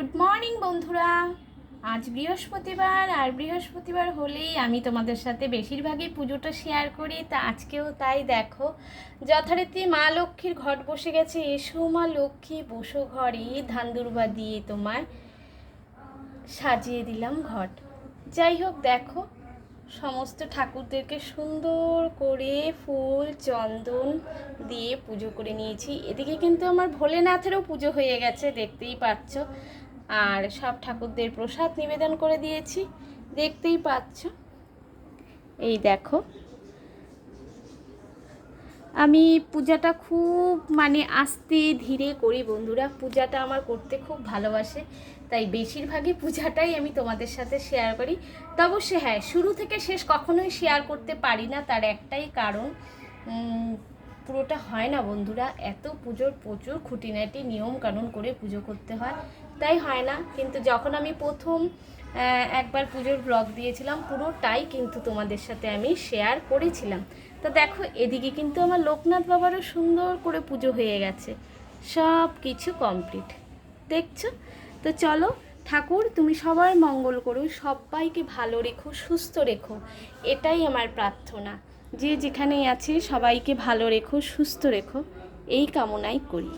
Good morning বন্ধুরা। আজ বৃহস্পতিবার, আর বৃহস্পতিবার হলেই আমি তোমাদের সাথে বেশিরভাগই পুজোটা শেয়ার করি। তা আজকেও তাই দেখো, যথারীতি মা লক্ষ্মীর ঘট বসে গেছে। এসো মা লক্ষ্মী, বসো ঘরে। ধান দুর্বা দিয়ে তোমার সাজিয়ে দিলাম ঘট। যাই হোক, দেখো, সমস্ত ঠাকুরদেরকে সুন্দর করে ফুল, চন্দন দিয়ে পুজো করে নিয়েছি। এদিকে কিন্তু আমার ভোলেনাথেরও পুজো হয়ে গেছে, দেখতেই পাচ্ছ। আর সব ঠাকুরদের প্রসাদ নিবেদন করে দিয়েছি। দেখতেই পাচ্ছ। এই দেখো। আমি পূজাটা খুব মানে আস্তে ধীরে করি বন্ধুরা। পূজাটা আমার করতে খুব ভালোবাসে। তাই বেশিরভাগই পূজাটাই আমি তোমাদের সাথে শেয়ার করি। তবে সে হ্যাঁ শুরু থেকে শেষ কখনোই শেয়ার করতে পারি না। তার একটাই কারণ পুরোটা হয় না বন্ধুরা। এত পুজোর প্রচুর খুঁটিনাটি নিয়ম কানুন করে পুজো করতে হয়। তাই হয় না। কিন্তু যখন আমি প্রথম একবার পুজোর ব্লগ দিয়েছিলাম, পুরোটাই কিন্তু তোমাদের সাথে আমি শেয়ার করেছিলাম। তো দেখো, এদিকে কিন্তু আমার লোকনাথ বাবারও সুন্দর করে পুজো হয়ে গেছে। সব কিছু কমপ্লিট দেখছ? তো চলো, ঠাকুর, তুমি সবার মঙ্গল করো, সবাইকে ভালো রেখো, সুস্থ রেখো। এটাই আমার প্রার্থনা। যে যেখানেই আছে সবাইকে ভালো রেখো সুস্থ রেখো। এই কামনাই করি।